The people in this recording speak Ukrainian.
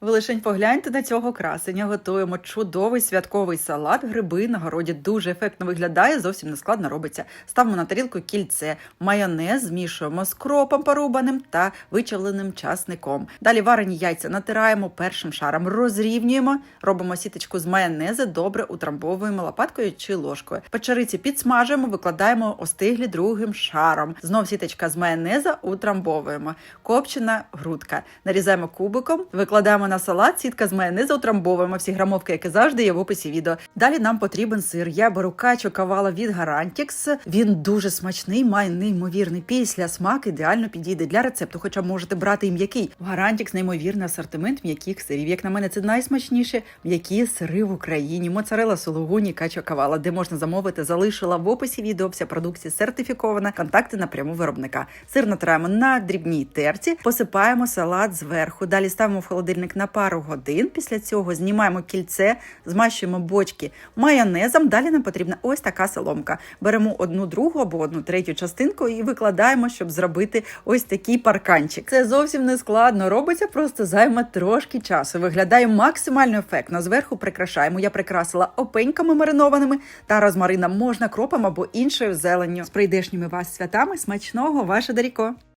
Ви лишень погляньте на цього красення. Готуємо чудовий святковий салат. Гриби на городі дуже ефектно виглядає, зовсім не складно робиться. Ставимо на тарілку кільце, майонез змішуємо з кропом порубаним та вичавленим часником. Далі варені яйця натираємо першим шаром, розрівнюємо, робимо сіточку з майонезу, добре утрамбовуємо лопаткою чи ложкою. Печериці підсмажуємо, викладаємо остиглі другим шаром. Знов сіточка з майонеза утрамбовуємо. Копчена грудка. Нарізаємо кубиком, викладаємо на салат, сітка з майонезу утрамбовуємо всі грамовки, які завжди є в описі відео. Далі нам потрібен сир. Я беру качу кавала від Garantix. Він дуже смачний, має неймовірний після смак, ідеально підійде для рецепту. Хоча можете брати і м'який. В Garantix неймовірний асортимент м'яких сирів. Як на мене, це найсмачніші м'які сири в Україні. Моцарела, сулугуні, кача кавала, де можна замовити, залишила в описі відео. Вся продукція сертифікована. Контакти напряму виробника. Сир натираємо на дрібній терці, посипаємо салат зверху. Далі ставимо в холодильник на пару годин. Після цього знімаємо кільце, змащуємо бочки майонезом. Далі нам потрібна ось така соломка. Беремо одну другу або одну третю частинку і викладаємо, щоб зробити ось такий парканчик. Це зовсім не складно. Робиться просто займе трошки часу. Виглядає максимально ефектно. Зверху прикрашаємо. Я прикрасила опеньками маринованими та розмарином можна кропом або іншою зеленню. З прийдешніми вас святами смачного, ваше Даріко!